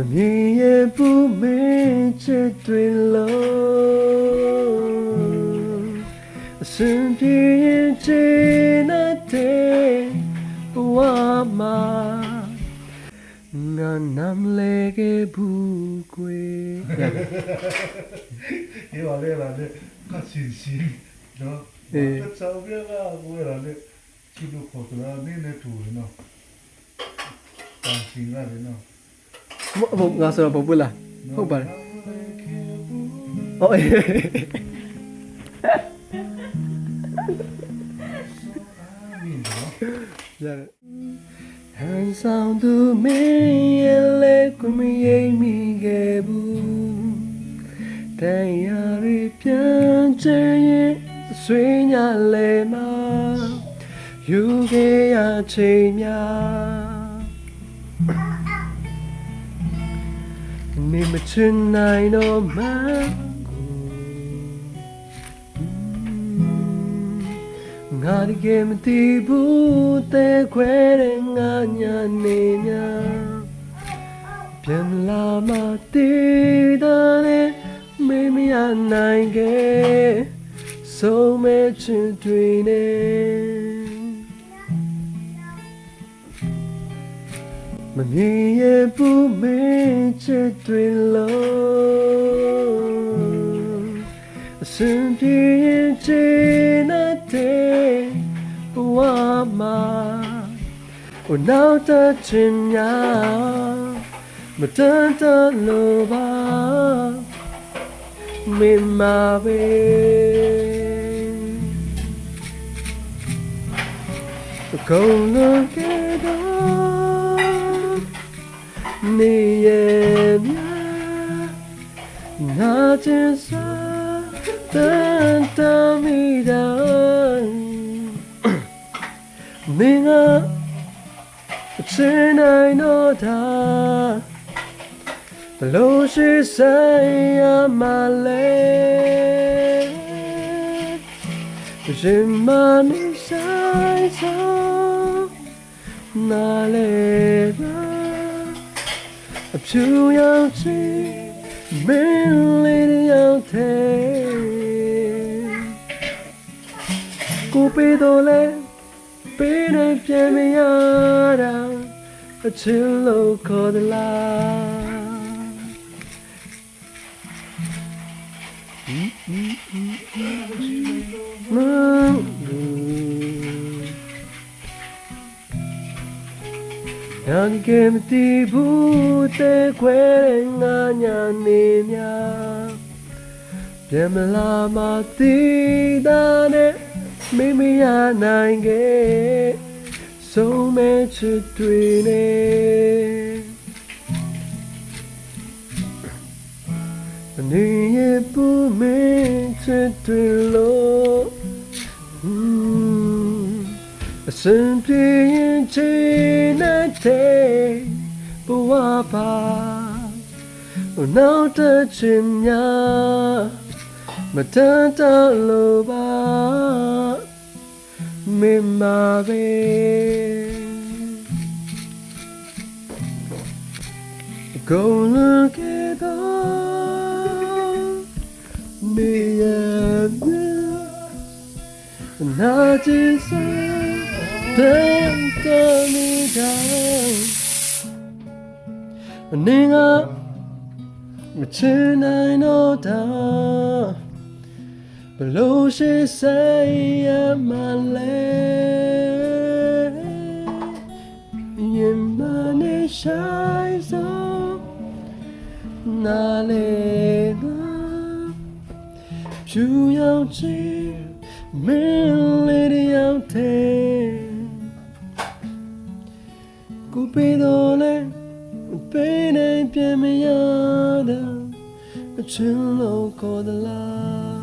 မမြင်ရပူမင်းချစ်တွေလုံးအစင်ပြေရင်ချင်တဲ့ဘဝမှာငါနမ်လေခဲ့ဘူးကွယ်ဒီပါလေလာလေကဆင်းစင်းနော်အဲချောင်းပြကကိုရလေချီလို့ခေါ်တာနင်းနေတူနော်တန်စင်းရတယ်နော်မ ဟုတ်ငါဆိုတော့ပုတ်ပလားဟုတ်ပါတယ်ဟုတ်အေးရတယ်ဟန်ဆောင်သူမင်းရဲ့လေကိုမရိပ်မိခဲ့ဘူးတရားရပြန်ချင်ရင်ဆွေးညာလေမှာယူခဲ့ရချိန်များ နေမချင်နိုင်တော့မှငါဒီကမတီးဘူးတဲ့ခွဲတဲ့ငါညာနေညာပြန်လာမတီးတဲ့မေမရနိုင်ခဲ့ဆုံးမဲ့ချင်တွေနဲ့ မမြင်ရပူမင်းချစ်တွေလုံးအစင်ပြေရင်ချင်တဲ့ဘဝမှာဟိုနောက်တချင်ညာမတန်တလို့ပါမင်းမပဲကုန်လုံးကတော့ နေရမြနာချင်စားတန်တမီတိုင်းမင်းကအချင်းနိုင်တော့တာဘလို့ရှိဆိုင်ရ ဖြူရောင်ချီမင်းလေးရောင်တဲ့ကိုပေးတော့လဲပေးနေပြန်မရတာအချစ်လို့ခေါ်သလားမ မ် Yani que me tibu te cueren añane mia Bien la matida ne mi mi ya nange So me chutwine Ni ye pu me chutwilo Mm အစင်ပြေရင်ချင်တဲ့ဘဝပါနောက်တချင်များမတန်တလို့ပါမင်းမပဲကုန်လကေတော့မေရမြနာချင်စား Thank you နေငါမချင်နိုင်တော့တာဘလို့ရှိဆိုင်ရမလဲရင်မနေဆိုင်စောနာ ကိုပေးတော့လဲပေးနိုင်ပြန်မရတာအချင်းလို့ခေါ်သလား